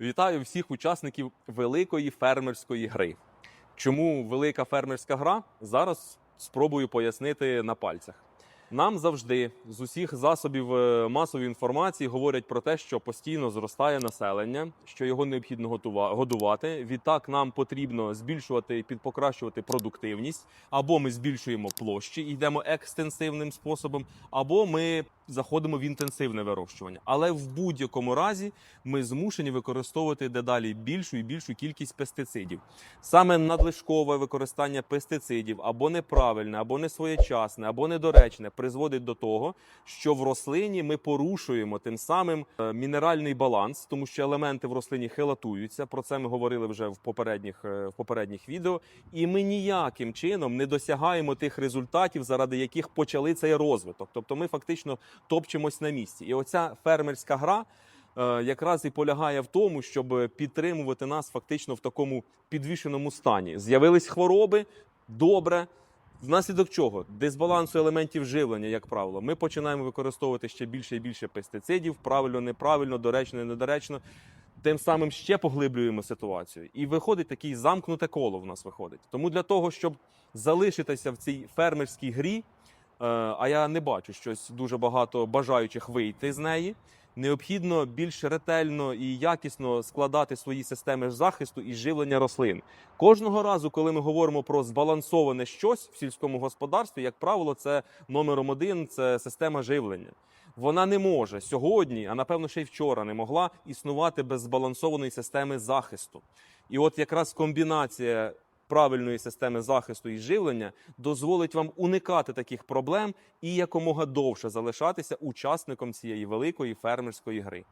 Вітаю всіх учасників великої фермерської гри. Чому велика фермерська гра? Зараз спробую пояснити на пальцях. Нам завжди з усіх засобів е, масової інформації говорять про те, що постійно зростає населення, що його необхідно годувати. Відтак нам потрібно збільшувати і підпокращувати продуктивність, або ми збільшуємо площі йдемо екстенсивним способом, або ми заходимо в інтенсивне вирощування. Але в будь-якому разі ми змушені використовувати дедалі більшу і більшу кількість пестицидів. Саме надлишкове використання пестицидів або неправильне, або не своєчасне, або недоречне призводить до того, що в рослині ми порушуємо тим самим е, мінеральний баланс, тому що елементи в рослині хилатуються. Про це ми говорили вже в попередніх, е, в попередніх відео. І ми ніяким чином не досягаємо тих результатів, заради яких почали цей розвиток. Тобто ми фактично топчемось на місці. І оця фермерська гра е, якраз і полягає в тому, щоб підтримувати нас фактично в такому підвішеному стані. З'явились хвороби, добре. Внаслідок чого? Дисбалансу елементів живлення, як правило, ми починаємо використовувати ще більше і більше пестицидів, правильно, неправильно, доречно, недоречно. Тим самим ще поглиблюємо ситуацію. І виходить такий замкнуте коло в нас виходить. Тому для того, щоб залишитися в цій фермерській грі, е, а я не бачу щось дуже багато бажаючих вийти з неї. Необхідно більш ретельно і якісно складати свої системи захисту і живлення рослин. Кожного разу, коли ми говоримо про збалансоване щось в сільському господарстві, як правило, це номером один це система живлення. Вона не може сьогодні, а напевно ще й вчора не могла існувати без збалансованої системи захисту. І от якраз комбінація правильної системи захисту і живлення дозволить вам уникати таких проблем і якомога довше залишатися учасником цієї великої фермерської гри.